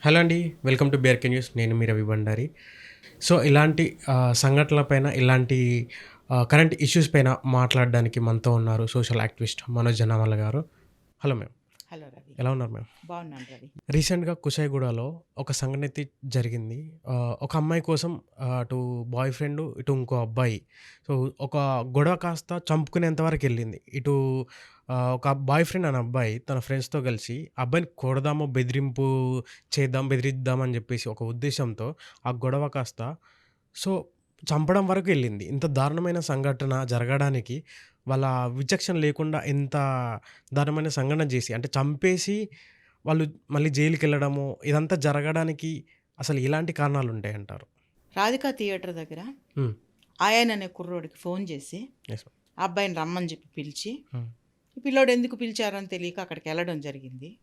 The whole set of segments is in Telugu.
హలో అండి వెల్కమ్ టు బేర్కే న్యూస్. నేను మీ రవి బండారి సో ఇలాంటి సంఘటనలపైన ఇలాంటి కరెంట్ ఇష్యూస్ పైన మాట్లాడడానికి మనతో ఉన్నారు social activist Manoj Janamalla garu. Hello ma'am. Hello Ravi. ఎలా ఉన్నారు మ్యామ్? బాగున్నాను రవి. రీసెంట్గా కుషాయిగూడలో ఒక సంఘటన జరిగింది. ఒక అమ్మాయి కోసం అటు బాయ్ ఫ్రెండ్ ఇటు ఇంకో అబ్బాయి. సో ఒక గొడవ కాస్త చంపుకునేంత వరకు వెళ్ళింది. ఇటు ఒక బాయ్ ఫ్రెండ్ అనే అబ్బాయి తన ఫ్రెండ్స్తో కలిసి అబ్బాయిని కొడదామో బెదిరింపు చేద్దాం బెదిరిద్దామని చెప్పేసి ఒక ఉద్దేశంతో ఆ గొడవ కాస్త. సో చంపడం వరకు వెళ్ళింది. ఇంత దారుణమైన సంఘటన జరగడానికి వాళ్ళ విచక్షణ లేకుండా ఎంత దారుణమైన సంఘటన చేసి అంటే చంపేసి వాళ్ళు మళ్ళీ జైలుకి వెళ్ళడము ఇదంతా జరగడానికి అసలు ఇలాంటి కారణాలు ఉంటాయి అంటారు రాధికా థియేటర్ దగ్గర. ఆయన అనే కుర్రోడికి ఫోన్ చేసి అబ్బాయిని రమ్మని చెప్పి పిలిచి పిల్లోడు ఎందుకు పిలిచారని తెలియక అక్కడికి వెళ్ళడం జరిగింది.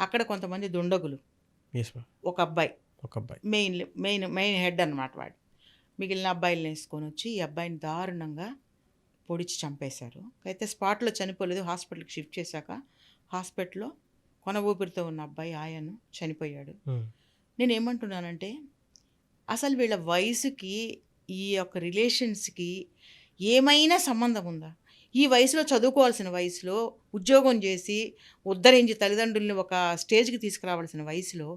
అక్కడ కొంతమంది దుండగులు ఒక అబ్బాయి ఒక అబ్బాయి. మెయిన్ మెయిన్ మెయిన్ హెడ్ అన్నమాట వాడు. మిగిలిన అబ్బాయిలను వేసుకొని వచ్చి ఈ అబ్బాయిని దారుణంగా పొడిచి చంపేశారు. అయితే స్పాట్లో చనిపోలేదు. హాస్పిటల్కి షిఫ్ట్ చేశాక హాస్పిటల్లో కొన ఊపిరితో ఉన్న అబ్బాయి ఆయను చనిపోయాడు. నేను ఏమంటున్నానంటే అసలు వీళ్ళ వయసుకి ఈ యొక్క రిలేషన్స్కి ఏమైనా సంబంధం ఉందా? ఈ వయసులో చదువుకోవాల్సిన వయసులో ఉద్యోగం చేసి ఉద్ధరించి తల్లిదండ్రుల్ని ఒక స్టేజ్కి తీసుకురావాల్సిన వయసులో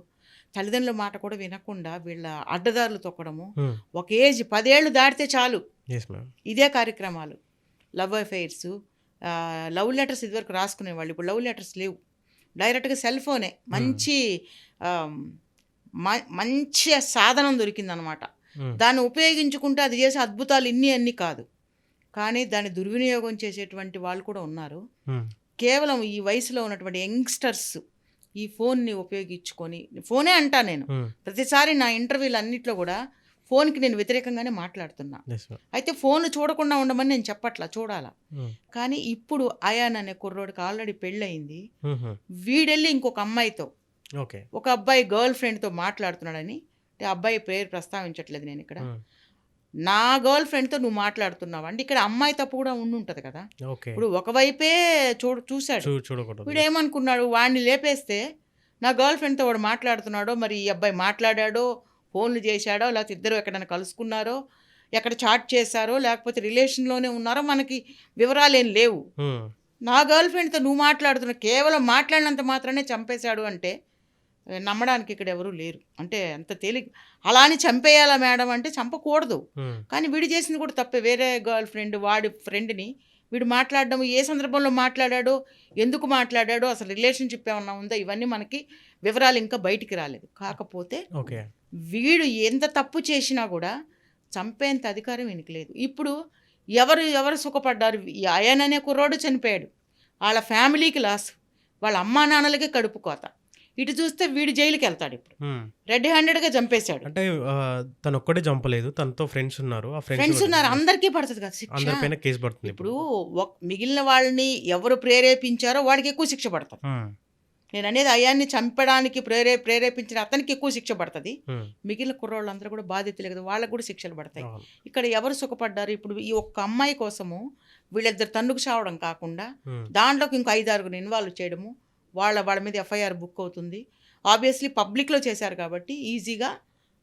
తల్లిదండ్రుల మాట కూడా వినకుండా వీళ్ళ అడ్డదారులు తొక్కడము. ఒక ఏజ్ పదేళ్ళు దాటితే చాలు. ఇదే కార్యక్రమాలు. లవ్ అఫైర్స్ లవ్ లెటర్స్ ఇదివరకు రాసుకునేవాళ్ళు. ఇప్పుడు లవ్. లెటర్స్ లేవు డైరెక్ట్గా సెల్ ఫోనే మంచి మంచి సాధనం దొరికిందనమాట. దాన్ని ఉపయోగించుకుంటే అది చేసే అద్భుతాలు ఇన్ని అన్ని కాదు. కానీ దాన్ని దుర్వినియోగం చేసేటువంటి వాళ్ళు కూడా ఉన్నారు. కేవలం ఈ వయసులో ఉన్నటువంటి యంగ్స్టర్స్ ఈ ఫోన్ని ఉపయోగించుకొని ఫోనే అంటా నేను. ప్రతిసారి నా ఇంటర్వ్యూలు అన్నిట్లో కూడా ఫోన్కి నేను వ్యతిరేకంగానే మాట్లాడుతున్నా అయితే ఫోన్ చూడకుండా ఉండమని నేను చెప్పట్లా చూడాలా. కానీ ఇప్పుడు అయాన్ అనే కుర్రోడికి ఆల్రెడీ పెళ్ళయింది. వీడెళ్ళి ఇంకొక అమ్మాయితో ఒక అబ్బాయి గర్ల్ ఫ్రెండ్తో మాట్లాడుతున్నాడని అబ్బాయి పేరు ప్రస్తావించట్లేదు నేను ఇక్కడ. నా గర్ల్ ఫ్రెండ్తో నువ్వు మాట్లాడుతున్నావు? అంటే ఇక్కడ అమ్మాయి తప్పు కూడా ఉండి ఉంటుంది కదా. ఇప్పుడు ఒకవైపే చూడు చూశాడు. వీడు ఏమనుకున్నాడు? వాడిని లేపేస్తే నా గర్ల్ ఫ్రెండ్తో వాడు మాట్లాడుతున్నాడో మరి ఈ అబ్బాయి మాట్లాడాడో ఫోన్లు చేశాడో లేకపోతే ఇద్దరు ఎక్కడైనా కలుసుకున్నారో ఎక్కడ చాట్ చేశారో లేకపోతే రిలేషన్లోనే ఉన్నారో మనకి వివరాలు ఏం లేవు. నా గర్ల్ ఫ్రెండ్తో నువ్వు మాట్లాడుతున్నావు కేవలం మాట్లాడినంత మాత్రమే చంపేశాడు అంటే నమ్మడానికి ఇక్కడ ఎవరూ లేరు. అంటే అంత తేలిక అలా అని చంపేయాలా మేడం అంటే చంపకూడదు. కానీ వీడు చేసింది కూడా తప్పే. వేరే గర్ల్ ఫ్రెండ్ వాడి ఫ్రెండ్ని వీడు మాట్లాడడం ఏ సందర్భంలో మాట్లాడాడో ఎందుకు మాట్లాడాడో అసలు రిలేషన్షిప్ ఏమన్నా ఉందా ఇవన్నీ మనకి వివరాలు ఇంకా బయటికి రాలేదు. కాకపోతే వీడు ఎంత తప్పు చేసినా కూడా చంపేంత అధికారం ఈయనకి లేదు. ఇప్పుడు ఎవరు ఎవరు సుఖపడ్డారు? ఈ అయన్ అనే కుర్రోడు చనిపోయాడు. వాళ్ళ ఫ్యామిలీకి లాస్. వాళ్ళ అమ్మా నాన్నలకి కడుపు కోత. ఇటు చూస్తే వీడు జైలుకి వెళ్తాడు ఇప్పుడు. రెడ్ హ్యాండెడ్గా చంపేశాడు అంటే తను ఒక్కడే చంపలేదు తనతో ఫ్రెండ్స్ ఉన్నారు ఫ్రెండ్స్ ఉన్నారు అందరికీ పడుతుంది కదా శిక్ష కేసు పడుతుంది ఇప్పుడు మిగిలిన వాళ్ళని ఎవరు ప్రేరేపించారో వాడికి ఎక్కువ శిక్ష పడుతుంది. నేను అనేది అయాన్ని చంపడానికి ప్రేరే ప్రేరేపించిన అతనికి ఎక్కువ శిక్ష పడుతుంది. మిగిలిన కుర్రోళ్ళందరూ కూడా బాధితులే కదా వాళ్ళకు కూడా శిక్షలు పడతాయి. ఇక్కడ ఎవరు సుఖపడ్డారు ఇప్పుడు ఈ ఒక్క అమ్మాయి కోసము వీళ్ళిద్దరు తన్నుకు చావడం కాకుండా. దాంట్లోకి ఇంకో ఐదారుగురు ఇన్వాల్వ్ చేయడము వాళ్ళ వాళ్ళ మీద ఎఫ్ఐఆర్ బుక్ అవుతుంది. ఆబ్వియస్లీ పబ్లిక్లో చేశారు కాబట్టి ఈజీగా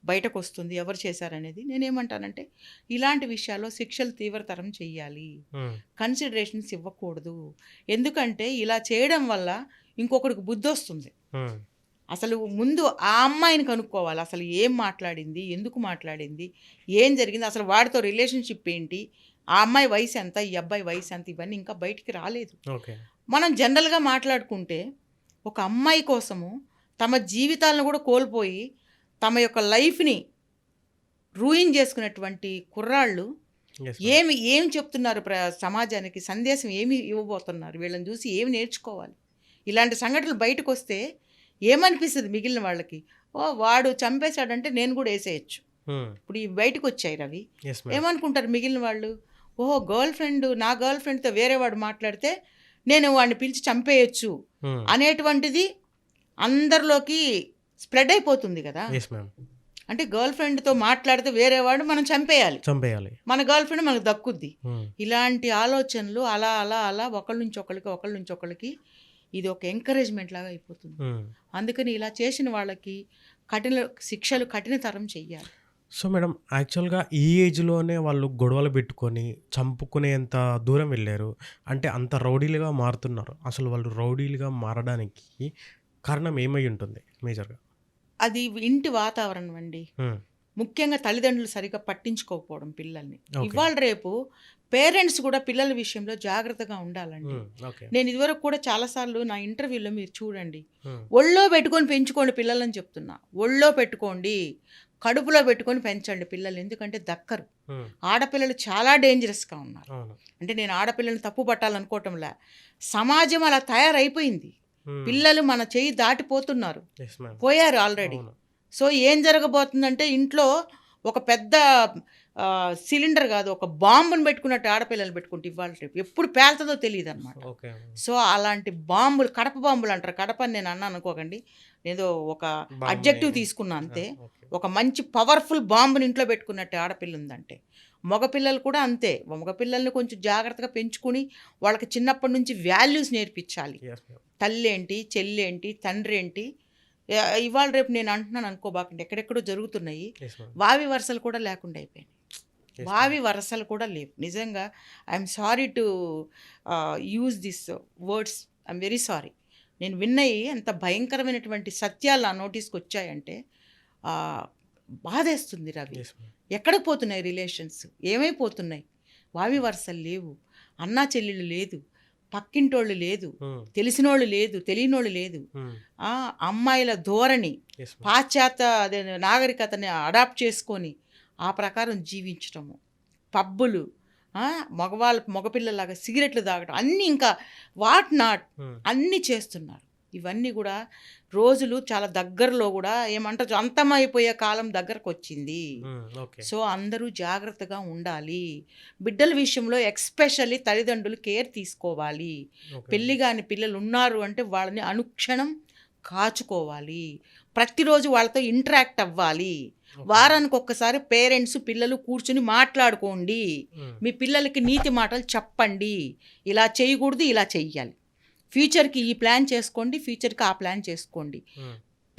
బయటకు వస్తుంది ఎవరు చేశారనేది. నేనేమంటానంటే ఇలాంటి విషయాల్లో శిక్షలు తీవ్రతరం చెయ్యాలి. Hmm. కన్సిడరేషన్స్ ఇవ్వకూడదు. ఎందుకంటే ఇలా చేయడం వల్ల ఇంకొకరికి బుద్ధి వస్తుంది. అసలు ముందు ఆ అమ్మాయిని కనుక్కోవాలి. అసలు ఏం మాట్లాడింది? ఎందుకు మాట్లాడింది? ఏం జరిగింది? అసలు వాడితో రిలేషన్షిప్ ఏంటి? ఆ అమ్మాయి వయసు ఎంత? ఈ అబ్బాయి వయసు ఎంత? ఇవన్నీ ఇంకా బయటికి రాలేదు. మనం జనరల్గా మాట్లాడుకుంటే ఒక అమ్మాయి కోసము తమ జీవితాలను కూడా కోల్పోయి తమ యొక్క లైఫ్ని రూయిన్ చేసుకున్నటువంటి కుర్రాళ్ళు. ఏమి ఏం చెప్తున్నారు ప్ర సమాజానికి? సందేశం ఏమి ఇవ్వబోతున్నారు? వీళ్ళని చూసి ఏమి నేర్చుకోవాలి? ఇలాంటి సంఘటనలు బయటకు వస్తే ఏమనిపిస్తుంది మిగిలిన వాళ్ళకి? ఓ వాడు చంపేశాడంటే నేను కూడా వేసేయచ్చు. ఇప్పుడు ఇవి బయటకు వచ్చాయి రవి. ఏమనుకుంటారు మిగిలిన వాళ్ళు? ఓహో గర్ల్ ఫ్రెండ్ నా గర్ల్ ఫ్రెండ్తో వేరే వాడు మాట్లాడితే నేను వాడిని పిలిచి చంపేయచ్చు. అనేటువంటిది అందరిలోకి స్ప్రెడ్ అయిపోతుంది కదా. అంటే గర్ల్ ఫ్రెండ్తో మాట్లాడితే వేరే వాడు మనం చంపేయాలి. చంపేయాలి. మన గర్ల్ ఫ్రెండ్ మనకు దక్కుద్ది. ఇలాంటి ఆలోచనలు అలా అలా అలా ఒకళ్ళ నుంచి ఒకళ్ళకి ఒకళ్ళ నుంచి ఒకళ్ళకి ఇది ఒక ఎంకరేజ్మెంట్ లాగా అయిపోతుంది. అందుకని ఇలా చేసిన వాళ్ళకి కఠిన శిక్షలు కఠినతరం చెయ్యాలి. సో మేడం యాక్చువల్‌గా ఈ ఏజ్‌లోనే వాళ్ళు గొడవలు పెట్టుకొని, చంపుకునేంత దూరం వెళ్ళారు. అంటే అంత రౌడీలుగా మారుతున్నారు. అసలు వాళ్ళు రౌడీలుగా మారడానికి కారణం ఏమై ఉంటుంది మేజర్‌గా? అది ఇంటి వాతావరణం అండి. ముఖ్యంగా తల్లిదండ్రులు సరిగ్గా పట్టించుకోకపోవడం పిల్లల్ని. ఇవాళ రేపు పేరెంట్స్ కూడా పిల్లల విషయంలో జాగ్రత్తగా ఉండాలండి. నేను ఇదివరకు కూడా చాలా సార్లు నా ఇంటర్వ్యూలో మీరు చూడండి. ఒళ్ళో పెట్టుకొని పెంచుకోండి పిల్లలని చెప్తున్నా. ఒళ్ళో పెట్టుకోండి. కడుపులో పెట్టుకొని పెంచండి పిల్లల్ని. ఎందుకంటే దక్కరు. ఆడపిల్లలు చాలా డేంజరస్‌గా ఉన్నారు. అంటే నేను ఆడపిల్లల్ని తప్పు పట్టాలనుకోవటంలా. సమాజం అలా తయారైపోయింది. పిల్లలు మన చెయ్యి దాటిపోతున్నారు. పోయారు ఆల్రెడీ. సో ఏం జరగబోతుందంటే ఇంట్లో ఒక పెద్ద సిలిండర్ కాదు ఒక బాంబుని పెట్టుకున్నట్టు ఆడపిల్లలు పెట్టుకుంటే ఇవాళ రేపు. ఎప్పుడు పేలుతదో తెలీదనమాట. ఓకే. సో అలాంటి బాంబులు కడప బాంబులు అంటారు. కడప అని నేను అన్నాను అనుకోకండి. ఏదో ఒక బాంబుని అడ్జెక్టివ్ తీసుకున్నా అంతే. ఒక మంచి పవర్‌ఫుల్ బాంబుని ఇంట్లో పెట్టుకున్నట్టు ఆడపిల్ల ఉందంటే. మగపిల్లలు కూడా అంతే. మగపిల్లల్ని కొంచెం జాగ్రత్తగా పెంచుకొని వాళ్ళకి చిన్నప్పటి నుంచి వాల్యూస్ నేర్పించాలి. Yes ma'am. తల్లేంటి, చెల్లేంటి, తండ్రేంటి. ఆహ్, ఇవాళ రేపు నేను అంటున్నాను అనుకోబాకండి. ఎక్కడెక్కడో జరుగుతున్నాయి. వావి వరసలు కూడా లేకుండా అయిపోయినాయి. వావి. వరసలు కూడా లేవు. నిజంగా I'm sorry to use this words. I'm very sorry. నేను విన్నయి ఎంత భయంకరమైనటువంటి సత్యాలు నా నోటీస్‌కొచ్చాయంటే ఆహ్, బాధేస్తుంది రవి. ఎక్కడికి పోతున్నాయి రిలేషన్స్? ఏమైపోతున్నాయి? వావి వరసలు లేవు. అన్నా చెల్లెళ్ళు లేదు. పక్కింటోళ్ళు లేదు. హ్మ్. తెలిసినోళ్ళు లేదు. తెలియనోళ్ళు లేదు. ఆ! అమ్మాయిల ధోరణి. పాశ్చాత్య అదే నాగరికతని అడాప్ట్ చేసుకొని ఆ ప్రకారం జీవించటము. పబ్బులు! మగవాళ్ళు మగపిల్లలాగా సిగరెట్లు తాగడం అన్నీ ఇంకా వాట్ నాట్ హ్మ్. అన్నీ చేస్తున్నారు. ఇవన్నీ కూడా రోజులు చాలా దగ్గరలో కూడా ఏమంటారు అంతమైపోయే కాలం దగ్గరకొచ్చింది. హ్మ్. ఓకే. సో అందరూ జాగ్రత్తగా ఉండాలి. బిడ్డల విషయంలో ఎక్స్‌పెషల్లీ తల్లిదండ్రులు కేర్ తీసుకోవాలి. పెళ్ళి గాని పిల్లలు ఉన్నారు అంటే వాళ్ళని అనుక్షణం కాచుకోవాలి. ప్రతిరోజు వాళ్ళతో ఇంటరాక్ట్ అవ్వాలి. వారానికి ఒక్కసారి పేరెంట్స్, పిల్లలు కూర్చొని మాట్లాడుకోండి. మీ పిల్లలకి నీతి మాటలు చెప్పండి. ఇలా చేయకూడదు, ఇలా చెయ్యాలి. ఫ్యూచర్‌కి ఈ ప్లాన్ చేసుకోండి. ఫ్యూచర్‌కి ఆ ప్లాన్ చేసుకోండి.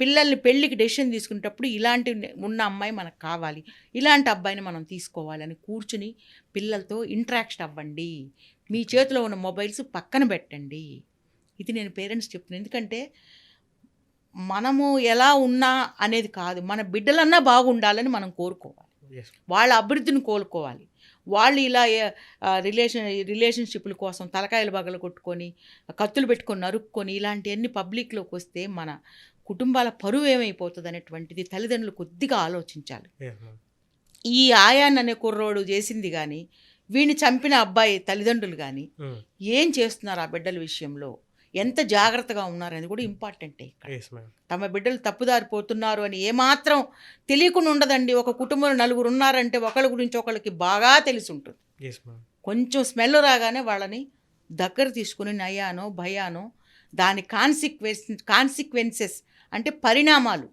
పిల్లల్ని పెళ్ళికి డెసిషన్ తీసుకునేటప్పుడు ఇలాంటి ఉన్న అమ్మాయి మనకు కావాలి. ఇలాంటి అబ్బాయిని మనం తీసుకోవాలని కూర్చొని పిల్లలతో ఇంటరాక్షన్ అవ్వండి. మీ చేతిలో ఉన్న మొబైల్స్ పక్కన పెట్టండి. ఇది నేను పేరెంట్స్ చెప్తున్నాను. ఎందుకంటే మనము ఎలా ఉన్నా అనేది కాదు. మన బిడ్డలన్నా బాగుండాలని మనం కోరుకోవాలి. వాళ్ళ అభివృద్ధిని కోలుకోవాలి. వాళ్ళు ఇలా రిలేషన్ రిలేషన్‌షిప్‌ల కోసం తలకాయలు పగలగొట్టుకొని, కత్తులు పెట్టుకొని నరుక్కొని ఇలాంటియన్నీ పబ్లిక్‌లోకొస్తే మన కుటుంబాల పరువు ఏమైపోతదనేటువంటిది తల్లిదండ్రులు కొద్దిగా ఆలోచించాలి. ఈ ఆయాన్ అనే కుర్రోడు చేసింది గాని, వీడిని చంపిన అబ్బాయి తల్లిదండ్రులు హ్మ్. ఏం చేస్తున్నారు ఆ బిడ్డల విషయంలో? ఎంత జాగ్రత్తగా ఉన్నారనేది కూడా ఇంపార్టెంటే. తమ బిడ్డలు తప్పుదారి పోతున్నారు అని ఏమాత్రం తెలియకుండా ఉండదండి. ఒక కుటుంబంలో నలుగురు ఉన్నారంటే ఒకళ్ళ గురించి ఒకళ్ళకి బాగా. Yes ma'am. కొంచెం స్మెల్ రాగానే వాళ్ళని దగ్గర తీసుకొని నయానో, భయానో దాని కాన్సిక్వెన్స్ కాన్సిక్వెన్సెస్ అంటే పరిణామాలు.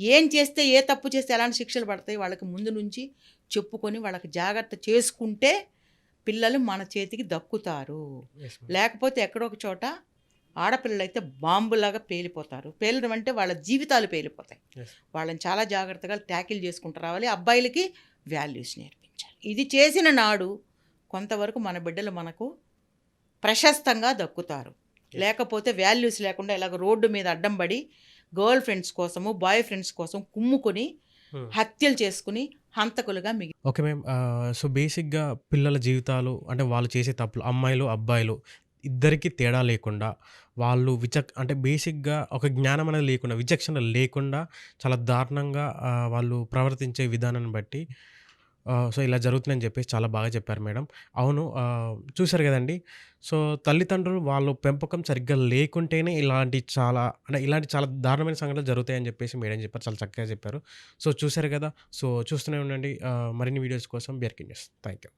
ఏం చేస్తే, ఏ తప్పు చేస్తే ఎలాంటి శిక్షలు పడతాయి వాళ్ళకి ముందు నుంచి చెప్పుకొని వాళ్ళకి జాగ్రత్త చేసుకుంటే పిల్లలు మన చేతికి దక్కుతారు. లేకపోతే ఎక్కడో ఒక చోట ఆడపిల్లలైతే బాంబులాగా పేలిపోతారు. పేలడం అంటే వాళ్ళ జీవితాలు పేలిపోతాయి. వాళ్ళని చాలా జాగ్రత్తగా ట్యాకిల్ చేసుకుంటూ రావాలి. అబ్బాయిలకి వాల్యూస్ నేర్పించాలి. ఇది చేసిన నాడు కొంతవరకు మన బిడ్డలు మనకు ప్రశస్తంగా దక్కుతారు. లేకపోతే వాల్యూస్ లేకుండా ఇలాగ రోడ్డు మీద అడ్డం పడి గర్ల్ ఫ్రెండ్స్ కోసము, బాయ్ ఫ్రెండ్స్ కోసం కుమ్ముకొని హ్మ్. హత్యలు చేసుకుని హంతకులుగా మిగి ఓకే మ్యామ్. సో బేసిక్‌గా పిల్లల జీవితాలు అంటే వాళ్ళు చేసే తప్పులు అమ్మాయిలు, అబ్బాయిలు ఇద్దరికీ తేడా లేకుండా వాళ్ళు విచక్ అంటే బేసిక్‌గా ఒక జ్ఞానం అనేది లేకుండా, విచక్షణ లేకుండా చాలా దారుణంగా వాళ్ళు ప్రవర్తించే విధానాన్ని బట్టి సో ఇలా జరుగుతుందని చెప్పేసి చాలా బాగా చెప్పారు మేడం. అవును చూశారు కదండి కదండీ! సో తల్లిదండ్రులు వాళ్ళు పెంపకం సరిగ్గా లేకుంటేనే ఇలాంటి చాలా అంటే ఇలాంటి చాలా దారుణమైన సంఘటనలు జరుగుతాయని చెప్పేసి మేడం చెప్పారు. చాలా చక్కగా చెప్పారు. సో చూశారు కదా! సో చూస్తూనే ఉండండి. మరిన్ని వీడియోస్ కోసం బిఆర్‌కే న్యూస్. Thank you.